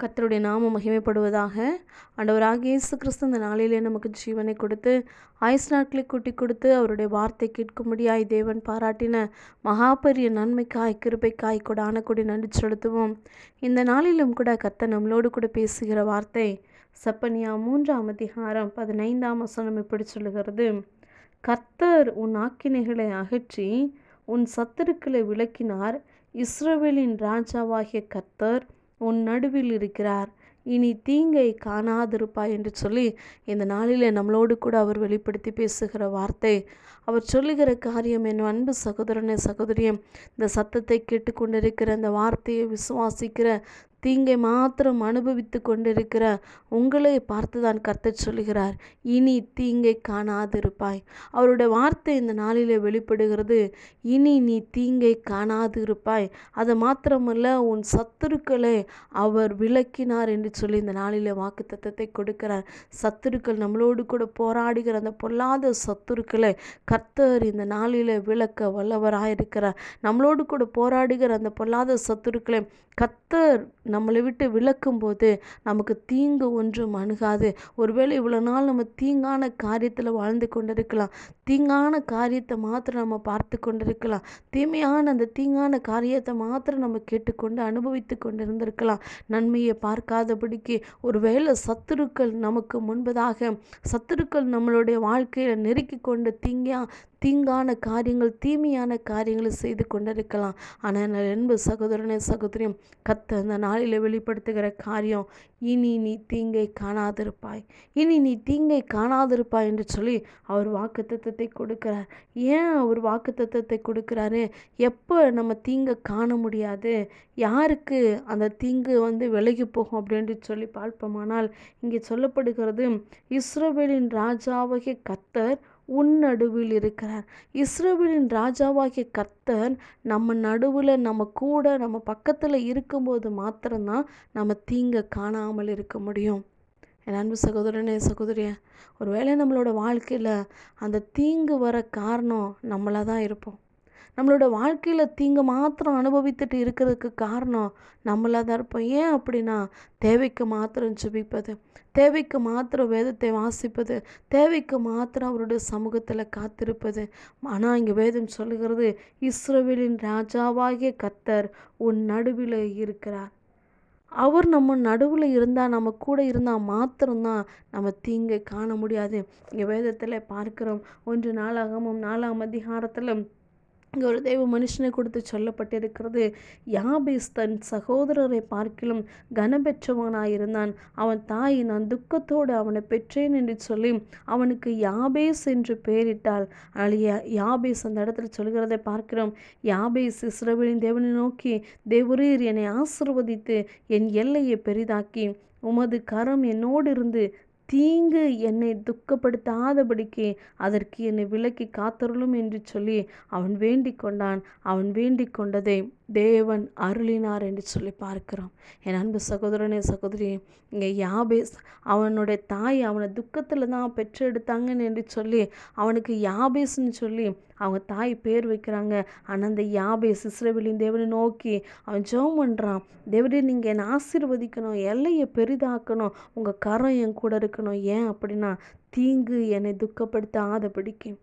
கத்தருடைய நாமம் மகிமைப்படுவதாக ஆண்டவராக இயேசு கிறிஸ்து இந்த நாளிலே நமக்கு ஜீவனை கொடுத்து ஆயுஸ் நாட்களை கூட்டி கொடுத்து அவருடைய வார்த்தை கேட்கும்படியாய் தேவன் பாராட்டின மகாபெரிய நன்மைக்காய் கிருபைக்காய் கொடான கொடி நன்றி செலுத்துவோம். இந்த நாளிலும் கூட கத்த நம்மளோடு கூட பேசுகிற வார்த்தை சப்பனியா மூன்றாம் அதிகாரம் பதினைந்தாம் வசனம் இப்படி சொல்லுகிறது. கர்த்தர் உன் ஆக்கினைகளை அகற்றி உன் சத்துருக்களை விளக்கினார். இஸ்ரோவேலின் ராஜாவாகிய கர்த்தர் உன் நடுவில் இருக்கிறார். இனி தீங்கை காணாதிருப்பாய் என்று சொல்லி இந்த நாளிலே நம்மளோடு கூட அவர் வெளிப்படுத்தி பேசுகிற வார்த்தை. அவர் சொல்லுகிற காரியம் என் அன்பு சகோதரனே சகோதரியம் இந்த சத்தத்தை கேட்டுக்கொண்டிருக்கிற இந்த வார்த்தையை விசுவாசிக்கிற தீங்கை மாத்திரம் அனுபவித்து கொண்டிருக்கிற உங்களை பார்த்துதான் கர்த்தர் சொல்லுகிறார். இனி தீங்கை காணாதிருப்பாய். அவருடைய வார்த்தை இந்த நாளிலே வெளிப்படுகிறது. இனி நீ தீங்கை காணாதிருப்பாய். அது மாத்திரமல்ல உன் சத்துருக்களை அவர் விளக்கினார் என்று சொல்லி இந்த நாளிலே வாக்கு தத்தத்தை கொடுக்கிறார். சத்துருக்கள் நம்மளோடு கூட போராடுகிற அந்த பொல்லாத சத்துருக்களை கர்த்தர் இந்த நாளிலே விளக்க வல்லவராயிருக்கிறார். நம்மளோடு கூட போராடுகிற அந்த பொல்லாத சத்துருக்களை கர்த்தர் நம்மளை விட்டு விளக்கும்போது நமக்கு தீங்கு ஒன்றும் அணுகாது. ஒருவேளை இவ்வளோ நாள் நம்ம தீங்கான காரியத்தில் வாழ்ந்து கொண்டிருக்கலாம். தீங்கான காரியத்தை மாத்திரம் நம்ம பார்த்து கொண்டிருக்கலாம். தீமையான அந்த தீங்கான காரியத்தை மாத்திரம் நம்ம கேட்டுக்கொண்டு அனுபவித்து கொண்டு இருந்திருக்கலாம் நன்மையை பார்க்காதபடிக்கு ஒருவேளை சத்துருக்கள் நமக்கு முன்பதாக சத்துருக்கள் நம்மளுடைய வாழ்க்கையில் நெருக்கி கொண்டு தீங்கா தீங்கான காரியங்கள் தீமையான காரியங்களை செய்து கொண்டிருக்கலாம். ஆனால் என்பது சகோதரனே சகோதரியும் கத்த அந்த நாளில் வெளிப்படுத்துகிற காரியம் இனி நீ தீங்கை காணாதிருப்பாய். இனி நீ தீங்கை காணாதிருப்பாய் என்று சொல்லி அவர் வாக்கு தத்துவத்தை கொடுக்கிறார். ஏன் அவர் வாக்கு தத்துவத்தை கொடுக்குறாரு? எப்போ நம்ம தீங்கை காண முடியாது? யாருக்கு அந்த தீங்கு வந்து விலகி போகும் அப்படின்ட்டு சொல்லி பார்ப்போமானால் இங்கே சொல்லப்படுகிறது இஸ்ரோவேலின் ராஜாவகிய கத்தர் உன் நடுவில் இருக்கிறார். இஸ்ரேலின் ராஜாவாகிய கர்த்தர் நம்ம நடுவில் நம்ம கூட நம்ம பக்கத்தில் இருக்கும்போது மாத்திரம்தான் நம்ம தீங்கை காணாமல் இருக்க முடியும். என் அன்பு சகோதரனே சகோதரிய ஒருவேளை நம்மளோட வாழ்க்கையில் அந்த தீங்கு வர காரணம் நம்மளாக தான் இருப்போம். நம்மளோட வாழ்க்கையில் தீங்கு மாத்திரம் அனுபவித்துட்டு இருக்கிறதுக்கு காரணம் நம்மளாக தான் இருப்போம். ஏன் அப்படின்னா தேவைக்கு மாத்திரம் ஜெபிப்பது தேவைக்கு மாத்திரம் வேதத்தை வாசிப்பது தேவைக்கு மாத்திரம் அவருடைய சமூகத்தில் காத்திருப்பது. ஆனால் இங்கே வேதம் சொல்லுகிறது இஸ்ரோவேலின் ராஜாவாகிய கத்தர் உன் நடுவில் இருக்கிறார். அவர் நம்ம நடுவில் இருந்தால் நம்ம கூட இருந்தால் மாத்திரம்தான் நம்ம தீங்கை காண முடியாது. இங்கே வேதத்தில் பார்க்கிறோம் ஒன்று நாளாகமும் நாலாம் அதிகாரத்தில் இங்கே ஒரு தெய்வ மனுஷனை கொடுத்து சொல்லப்பட்டிருக்கிறது. யாபேஸ் தன் சகோதரரை பார்க்கிலும் கனபெற்றவனாயிருந்தான். அவன் தாய் நான் துக்கத்தோடு அவனை பெற்றேன் என்று சொல்லி அவனுக்கு யாபேஸ் என்று பெயரிட்டாள். அழிய யாபேஸ் அந்த இடத்துல சொல்கிறதை பார்க்கிறோம். யாபேஸ் இஸ்ரவேலின் தேவனை நோக்கி தேவரீர் என்னை ஆசிர்வதித்து என் எல்லையை பெரிதாக்கி உமது கரம் என்னோடு இருந்து தீங்கு என்னை துக்கப்படுத்தாதபடிக்கு அதற்கு என்னை விலக்கி காத்தருளும் என்று சொல்லி அவன் வேண்டிக் கொண்டான். அவன் வேண்டிக் கொண்டதை தேவன் அருளினார் என்று சொல்லி பார்க்கிறோம். என் அன்பு சகோதரனே சகோதரி இங்கே யாபேஸ் அவனுடைய தாய் அவனை துக்கத்தில் தான் பெற்றெடுத்தாங்கன்னு என்று சொல்லி அவனுக்கு யாபேஸ்ன்னு சொல்லி அவங்க தாய் பேர் வைக்கிறாங்க. ஆனால் அந்த யாபேஸ் இஸ்ரேவேலின் தேவனை நோக்கி அவன் ஜெபம் பண்ணுறான் தேவனே நீங்கள் என்னை ஆசீர்வதிக்கணும் எல்லையை பெரிதாக்கணும். உங்கள் கரம் என் கூட இருக்கணும். ஏன் அப்படின்னா தீங்கு என்னை துக்கப்படுத்தாதபடிக்கு.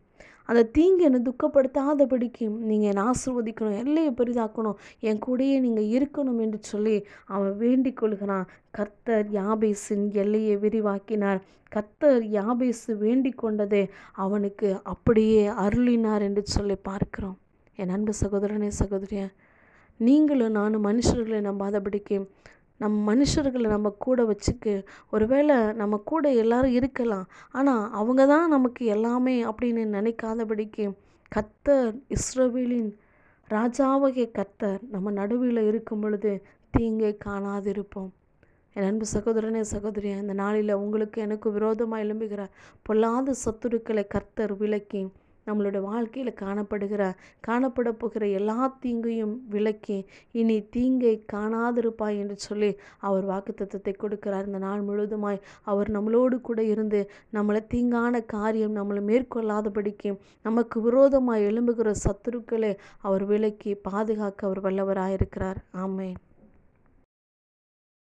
அந்த தீங்கு என்னை துக்கப்படுத்தாதபடிக்கு நீங்கள் என்னை ஆசிர்வதிக்கணும் எல்லையை பெரிதாக்கணும். என் கூடயே நீங்கள் இருக்கணும் என்று சொல்லி அவன் வேண்டிக் கொள்கிறான். கர்த்தர் யாபேசின் எல்லையை விரிவாக்கினார். கர்த்தர் யாபேசு வேண்டிக் கொண்டதே அவனுக்கு அப்படியே அருளினார் என்று சொல்லி பார்க்கிறோம். என் அன்பு சகோதரனே சகோதரிய நீங்களும் நானும் மனுஷர்களை நம்பாதபடிக்கு நம் மனுஷர்களை நம்ம கூட வச்சுக்கு ஒருவேளை நம்ம கூட எல்லாரும் இருக்கலாம் ஆனால் அவங்க தான் நமக்கு எல்லாமே அப்படின்னு நினைக்காதபடிக்கு கத்தர் இஸ்ரவேலின் ராஜாவகை கத்தர் நம்ம நடுவில் இருக்கும் பொழுது தீங்கை காணாதிருப்போம். என் அன்பு சகோதரனே சகோதரியா இந்த நாளில் உங்களுக்கு எனக்கு விரோதமாக எழும்புகிற பொல்லாத சத்துருக்களை கர்த்தர் விளக்கி நம்மளோட வாழ்க்கையில் காணப்படுகிற காணப்பட போகிற எல்லா தீங்கையும் விளக்கி இனி தீங்கை காணாதிருப்பாய் என்று சொல்லி அவர் வாக்குத்தத்தத்தை கொடுக்கிறார். இந்த நாள் முழுவதுமாய் அவர் நம்மளோடு கூட இருந்து நம்மளை தீங்கான காரியம் நம்மளை மேற்கொள்ளாதபடிக்கு நமக்கு விரோதமாக எழும்புகிற சத்துருக்களை அவர் விலக்கி பாதுகாக்க அவர் வல்லவராயிருக்கிறார். ஆமேன்.